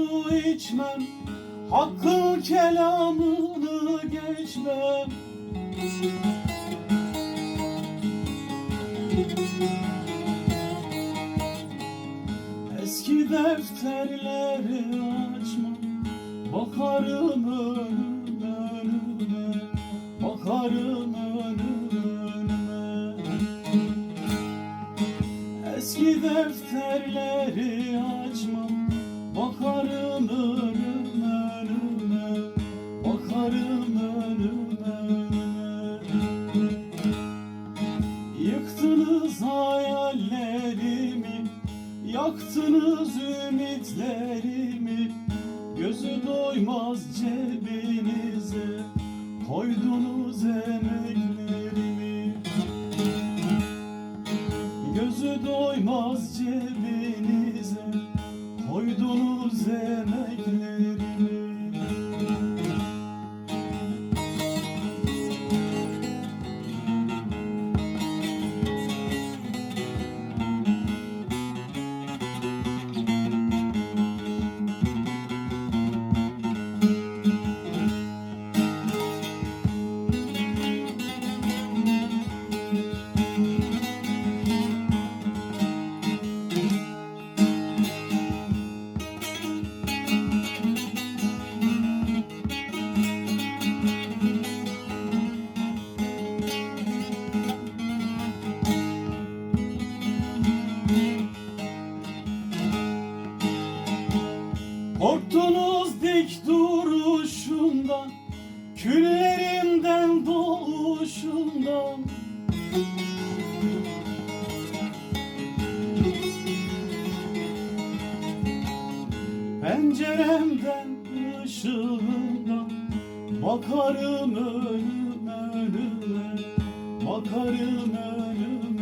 Su içmem Hakkın kelamını geçmem. Eski defterleri açmam Bakarım önüme önüme Bakarım önüme. Eski defterleri açmam Bakarım önüme önüme Bakarım önüme Yıktınız hayallerimi Yaktınız ümitlerimi. Gözü doymaz cebinize Koydunuz emeklerimi Korktunuz dik duruşundan Küllerimden doğuşundan. Penceremden ışığından Bakarım önüme önüme Bakarım önüme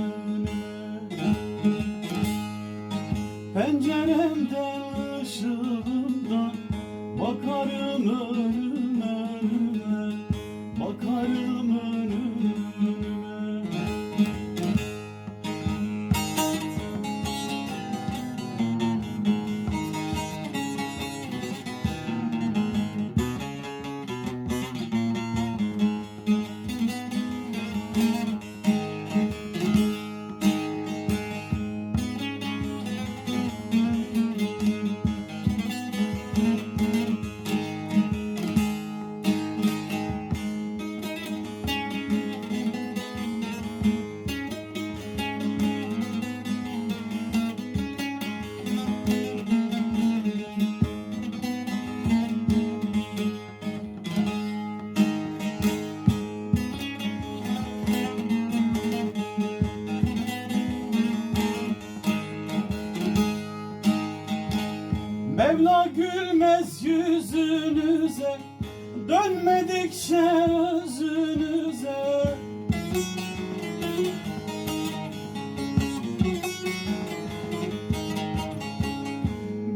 Dönmedikçe özünüze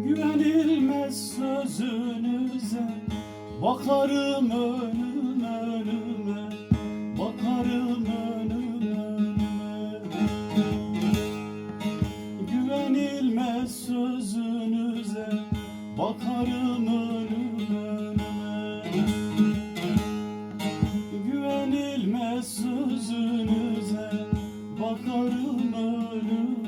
Güvenilmez sözünüze. Bakarım önüme önüme. Bakarım önüme önüme. Güvenilmez sözünüze. Bakarım önüme gözünüze Bakarım ölüm